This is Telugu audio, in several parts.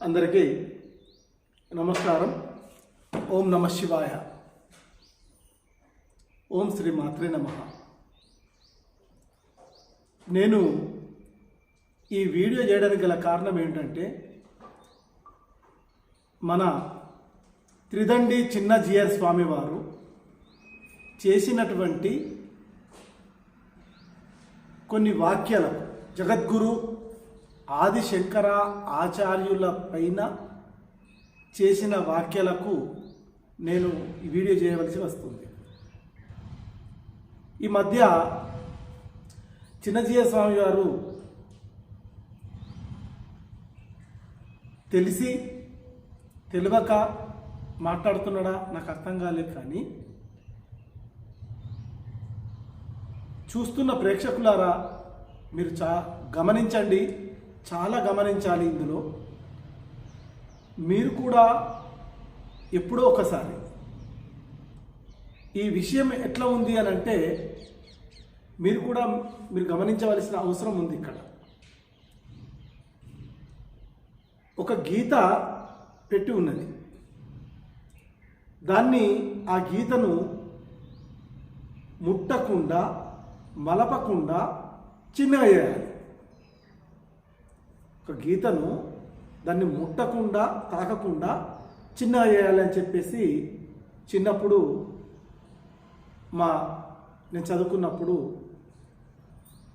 అందరికీ నమస్కారం. ఓం నమ శివాయ. ఓం శ్రీ మాత్రే నమ. నేను ఈ వీడియో చేయడానికి గల కారణం ఏంటంటే మన త్రిదండి చిన్న జిఆర్ స్వామి వారు చేసినటువంటి కొన్ని వాక్యాలకు జగద్గురు ఆదిశంకర ఆచార్యుల పైన చేసిన వ్యాఖ్యలకు నేను ఈ వీడియో చేయవలసి వస్తుంది. ఈ మధ్య చిన్నజీయ స్వామి గారు తెలిసి తెలియక మాట్లాడుతున్నాడా? నాకు అర్థం కాలేదు కానీ చూస్తున్న ప్రేక్షకులారా మీరు చా గమనించండి. చాలా గమనించాలి ఇందులో. మీరు కూడా ఎప్పుడో ఒకసారి ఈ విషయం ఎట్లా ఉంది అని అంటే మీరు కూడా మీరు గమనించవలసిన అవసరం ఉంది ఇక్కడ. ఒక గీత పెట్టి ఉన్నది. దాన్ని ఆ గీతను ముట్టకుండా మలపకుండా చిన్నగా చేయాలి. ఒక గీతను దాన్ని ముట్టకుండా తాకకుండా చిన్నగా చేయాలి అని చెప్పేసి చిన్నప్పుడు మా నేను చదువుకున్నప్పుడు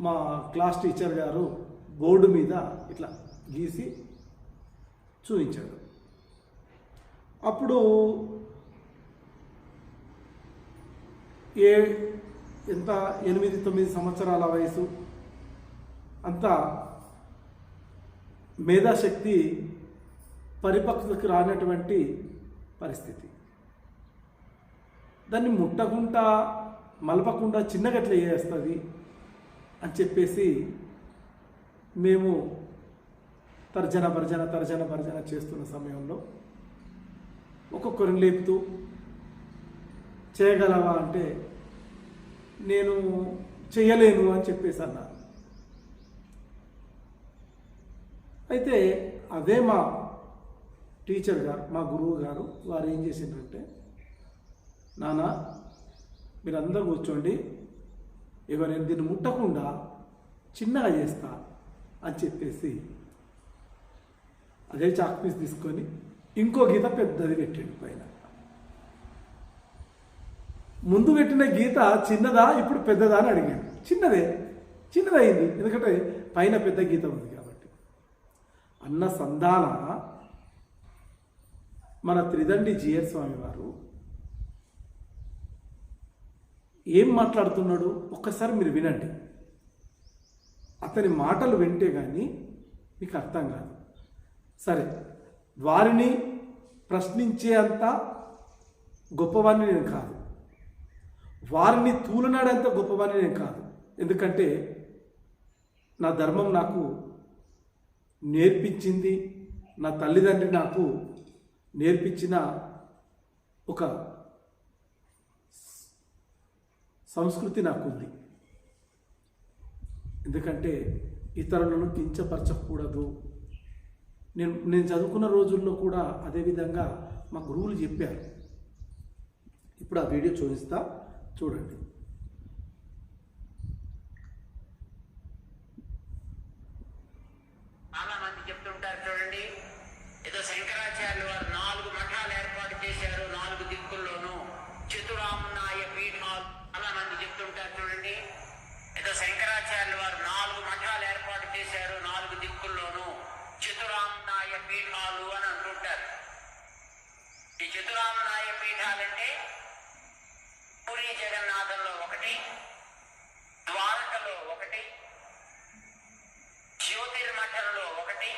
మా క్లాస్ టీచర్ గారు బోర్డు మీద ఇట్లా గీసి చూపించాడు. అప్పుడు ఏ ఎంత ఎనిమిది తొమ్మిది సంవత్సరాల వయసు అంతా మేధాశక్తి పరిపక్వతకు రానటువంటి పరిస్థితి. దాన్ని ముట్టకుండా మలపకుండా చిన్నగట్ల చేస్తుంది అని చెప్పేసి మేము తర్జన భర్జన తర్జన భర్జన చేస్తున్న సమయంలో ఒక్కొక్కరిని లేపుతూ చేయగలవా అంటే నేను చేయలేను అని చెప్పేసి అన్నారు. అయితే అదే మా టీచర్ గారు మా గురువు గారు వారు ఏం చేసిందంటే నాన్న మీరందరూ కూర్చోండి. ఎవరైనా దీన్ని ముట్టకుండా చిన్నగా చేస్తా అని చెప్పేసి అదే చాక్ పీస్ తీసుకొని ఇంకో గీత పెద్దది పెట్టాడు పైన. ముందు పెట్టిన గీత చిన్నదా ఇప్పుడు పెద్దదా అని అడిగాడు. చిన్నదే చిన్నదైంది ఎందుకంటే పైన పెద్ద గీత ఉంది. అన్న సంధాన మన త్రిదండి జిఎస్ స్వామి వారు ఏం మాట్లాడుతున్నాడు? ఒక్కసారి మీరు వినండి. అతని మాటలు వింటే కానీ మీకు అర్థం కాదు. సరే వారిని ప్రశ్నించే అంత గొప్పవాడిని నేను కాదు. వారిని తూలనాడంత గొప్పవాడిని నేను కాదు. ఎందుకంటే నా ధర్మం నాకు నేర్పించింది నా తల్లిదండ్రి నాకు నేర్పించిన ఒక సంస్కృతి నాకుంది. ఎందుకంటే ఇతరులను కించపరచకూడదు. నేను నేను చదువుకున్న రోజుల్లో కూడా అదేవిధంగా మా గురువులు చెప్పారు. ఇప్పుడు ఆ వీడియో చూపిస్తా చూడండి చాలా మంది చెప్తుంటారు చూడండి ఏదో శంకరాచార్యులు వారు నాలుగు మఠాలు ఏర్పాటు చేశారు నాలుగు దిక్కుల్లోనూ చతురామ్నాయ పీఠాలు చాలా మంది చెప్తుంటారు చూడండి ఏదో శంకరాచార్యులు వారు నాలుగు మఠాలు ఏర్పాటు చేశారు నాలుగు దిక్కుల్లోనూ చతురామ్నాయ పీఠాలు అని అంటుంటారు ఈ చతురామ్నాయ పీఠాలంటే పూరి జగన్నాథంలో ఒకటి ద్వారకలో ఒకటి జ్యోతిర్మఠంలో ఒకటి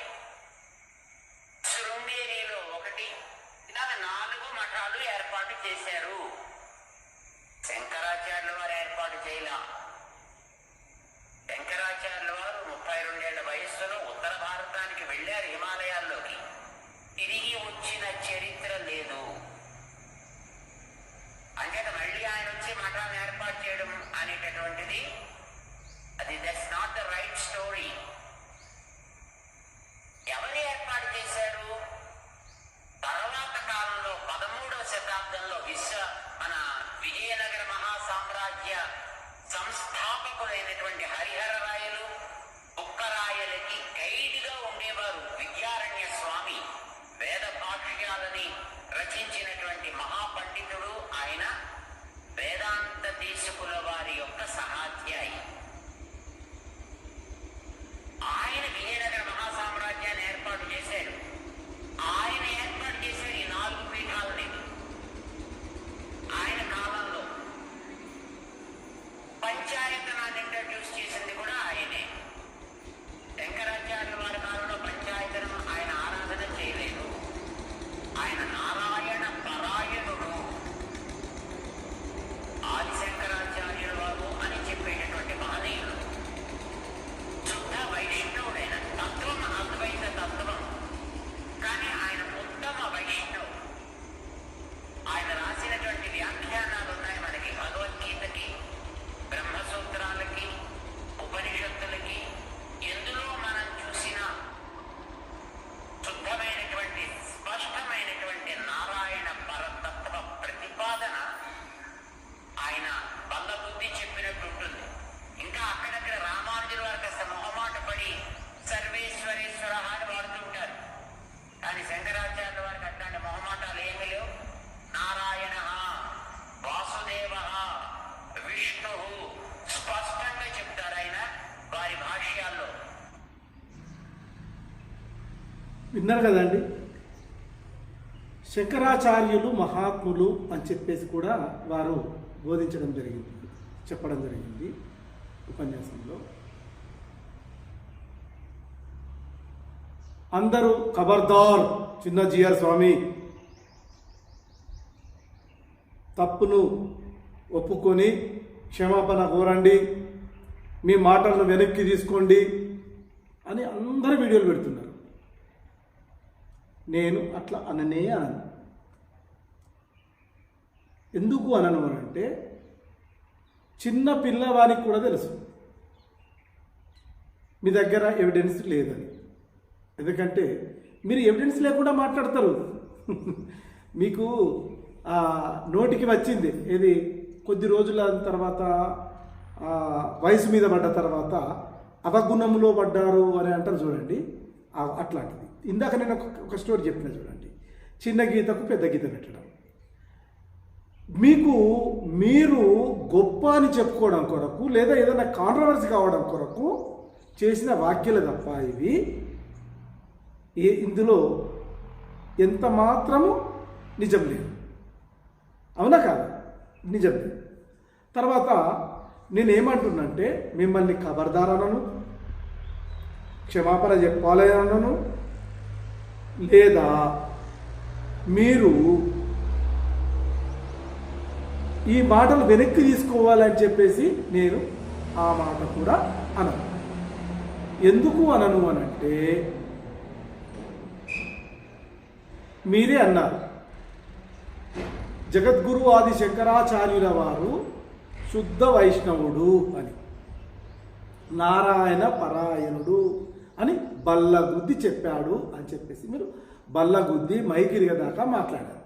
శృంగేరిలో ఒకటి ఇలా నాలుగు మఠాలు ఏర్పాటు చేశారు. శంకరాచార్యుల వారు ఏర్పాటు చేయలా. శంకరాచార్యుల వారు ముప్పై రెండేళ్ళ వయస్సులో ఉత్తర భారతానికి వెళ్ళారు హిమాలయాల్లోకి. తిరిగి వచ్చిన చరిత్ర లేదు. అంటే మళ్ళీ ఆయన వచ్చి మఠాన్ని ఏర్పాటు చేయడం అనేటటువంటిది అది that's not the right story సహాధ్యాయి ఆయన విజయనగర మహాసామ్రాజ్యాన్ని ఏర్పాటు చేశారు. ఆయన ఏర్పాటు చేశారు ఈ నాలుగు పీఠాలని ఆయన కాలంలో పంచాయతనాన్ని ఇంట్రడ్యూస్ చేసింది కూడా ఆయనే శంకరాచార్యుల వారి కాలంలో పంచాయతనం ఆయన ఆరాధన చేయలేదు ఆయన నారాయణ పరాయణుడు ఆది శంకరాచార్యుల వారు అని చెప్పేటటువంటి మహనీయుడు శుద్ధ వైష్ణవుడైన తత్వం అద్వైత తత్వం కానీ ఆయన ఉత్తమ వైష్ణవు ఆయన రాసినటువంటి వ్యాఖ్యానాలు ఉన్నాయి మనకి భగవద్గీతకి బ్రహ్మసూత్రాలకి ఉపనిషత్తులకి ఎందులో మనం చూసిన శుద్ధమైనటువంటి స్పష్టమైనటువంటి నారాయణ పరతత్వ ప్రతిపాదన ఆయన బుద్ధి చెప్పినట్టు ఉంటుంది ఇంకా అక్కడక్కడ రామానుజుల వారికి కాస్త మొహమాట పడి సర్వేశ్వరేశ్వర అని వాడుతుంటారు కానీ శంకరాచార్యుల వారికి అట్లాంటి మొహమాటాలు ఏమీ లేవు. నారాయణ వాసుదేవ విష్ణు స్పష్టంగా చెప్తారు ఆయన వారి భాష్యాల్లో. విన్నారు కదండి? శంకరాచార్యులు మహాత్ములు అని చెప్పేసి కూడా వారు బోధించడం జరిగింది చెప్పడం జరిగింది ఉపన్యాసంలో. అందరూ ఖబర్దార్ చిన్న జిఆర్ స్వామి. తప్పును ఒప్పుకొని క్షమాపణ కోరండి మీ మాటలను వెనక్కి తీసుకోండి అని అందరు వీడియోలు పెడుతున్నారు. నేను అట్లా అననే అనను. ఎందుకు అనను అంటే చిన్న పిల్లవానికి కూడా తెలుసు. మీ దగ్గర ఎవిడెన్స్ లేదని. ఎందుకంటే మీరు ఎవిడెన్స్ లేకుండా మాట్లాడతారు. మీకు నోటికి వచ్చింది. ఇది కొద్ది రోజుల తర్వాత వయసు మీద పడ్డ తర్వాత అవగుణంలో పడ్డారు అని అంటారు చూడండి. అట్లాంటిది. ఇందాక నేను ఒక ఒక స్టోరీ చెప్పిన చూడండి. చిన్న గీతకు పెద్ద గీత పెట్టడం. మీకు మీరు గొప్ప అని చెప్పుకోవడం కొరకు లేదా ఏదైనా కాంట్రవర్సీ కావడం కొరకు చేసిన వాక్యాలు తప్ప ఇవి. ఏ ఇందులో ఎంత మాత్రము నిజం లేదు. అవునా కాదు? నిజం లేదు. తర్వాత నేనేమంటున్నంటే మిమ్మల్ని ఖబర్దారనను క్షమాపణ చెప్పాలనను లేదా మీరు ఈ మాటలు వెనక్కి తీసుకోవాలని చెప్పేసి నేను ఆ మాట కూడా అనను. ఎందుకు అనను అనంటే మీరే అన్నారు. జగద్గురు ఆది శంకరాచార్యుల వారు శుద్ధ వైష్ణవుడు అని నారాయణ పరాయణుడు అని బల్లగుద్ది చెప్పాడు అని చెప్పేసి మీరు బల్లగుద్ది మైకిరిగ దాకా మాట్లాడారు.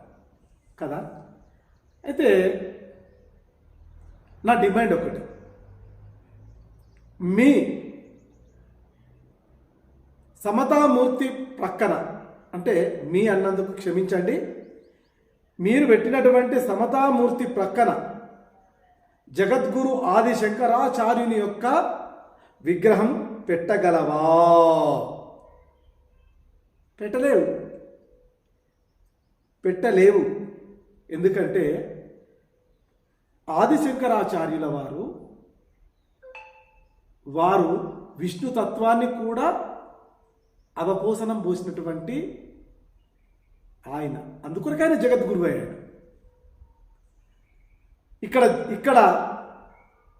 కదా? అయితే నా డిమాండ్ ఒకటి. మీ సమతామూర్తి ప్రక్కన అంటే మీ అన్నందుకు క్షమించండి మీరు పెట్టినటువంటి సమతామూర్తి ప్రక్కన జగద్గురు ఆది శంకరాచార్యుని యొక్క విగ్రహం పెట్టగలవా? పెట్టలేవు. పెట్టలేవు. ఎందుకంటే ఆదిశంకరాచార్యుల వారు వారు విష్ణు తత్వాన్ని కూడా అవపోసనం పోసినటువంటి ఆయన. అందుకొరకు ఆయన జగద్గురువు అయ్యాడు. ఇక్కడ ఇక్కడ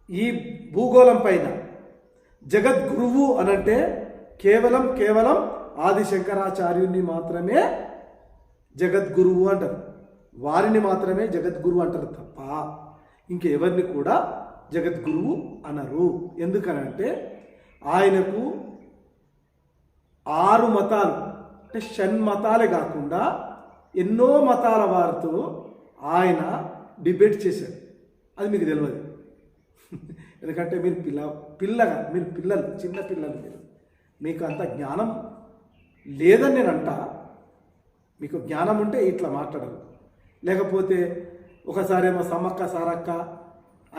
ఈ భూగోళం పైన జగద్గురువు అనంటే కేవలం కేవలం ఆదిశంకరాచార్యుని మాత్రమే జగద్గురువు అంటారు. వారిని మాత్రమే జగద్గురువు అంటారు తప్ప ఇంకెవరిని కూడా జగద్గురువు అనరు. ఎందుకనంటే ఆయనకు ఆరు మతాలు అంటే షణ్మతాలే కాకుండా ఎన్నో మతాల వారితో ఆయన డిబేట్ చేశాడు అది మీకు తెలియదు ఎందుకంటే మీరు పిల్ల పిల్లగా మీరు పిల్లలు చిన్న పిల్లలు మీరు. మీకు అంత జ్ఞానం లేదని నేను అంటా మీకు జ్ఞానం ఉంటే ఇట్లా మాట్లాడరు. లేకపోతే ఒకసారేమో సమ్మక్క సారక్క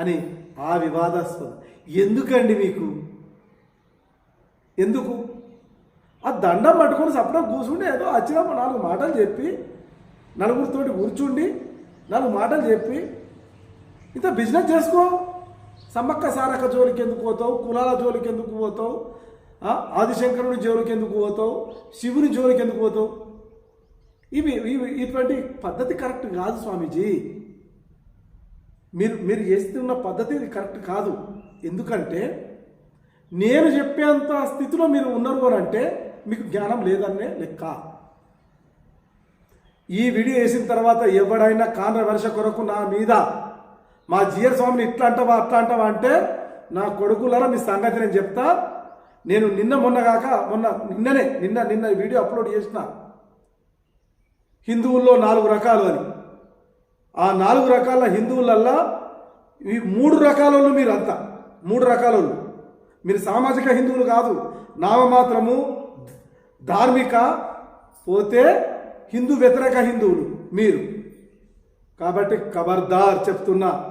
అని ఆ వివాదాస్పదం. ఎందుకండి మీకు? ఎందుకు? ఆ దండం పట్టుకొని సపడం కూర్చుండి ఏదో వచ్చినప్పుడు నాలుగు మాటలు చెప్పి నలుగురితోటి కూర్చుండి నాలుగు మాటలు చెప్పి ఇంత బిజినెస్ చేసుకో. సమ్మక్క సారక్క జోలికి ఎందుకు పోతావు? కులాల జోలికి ఎందుకు పోతావు? ఆదిశంకరుని జోలికి ఎందుకు పోతావు? శివుని జోలికి ఎందుకు పోతావు? ఇవి ఇవి ఇటువంటి పద్ధతి కరెక్ట్ కాదు స్వామీజీ. మీరు మీరు చేస్తున్న పద్ధతి కరెక్ట్ కాదు. ఎందుకంటే నేను చెప్పేంత స్థితిలో మీరు ఉన్నారు అని అంటే మీకు జ్ఞానం లేదనే లెక్క. ఈ వీడియో వేసిన తర్వాత ఎవడైనా కాండ్రవర్ష కొరకు నా మీద మా జియర్ స్వామిని ఇట్లా అంటావా అట్లా అంటావా అంటే నా కొడుకులరా మీ సంగతి నేను చెప్తా. నేను నిన్న మొన్న కాక మొన్న నిన్ననే నిన్న నిన్న వీడియో అప్లోడ్ చేసిన. హిందువుల్లో నాలుగు రకాలు అని. ఆ నాలుగు రకాల హిందువులల్లా ఈ మూడు రకాల మీరు అంతా మూడు రకాల మీరు సామాజిక హిందువులు కాదు. నామమాత్రము ధార్మిక పోతే హిందూ వ్యతిరేక హిందువులు మీరు. కాబట్టి ఖబర్దార్ చెప్తున్నా.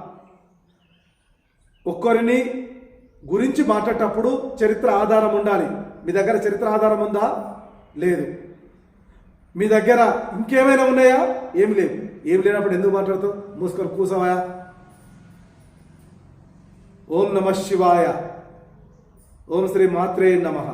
ఒక్కరిని గురించి మాట్లాడేటప్పుడు చరిత్ర ఆధారం ఉండాలి. మీ దగ్గర చరిత్ర ఆధారం ఉందా? లేదు. మీ దగ్గర ఇంకేమైనా ఉన్నాయా? ఏమి లేవు. ఏమి లేనప్పుడు ఎందుకు మాట్లాడుతావు? మూసుకొని కూసవాయా ఓం నమ శివాయ. ఓం శ్రీ మాత్రే నమః.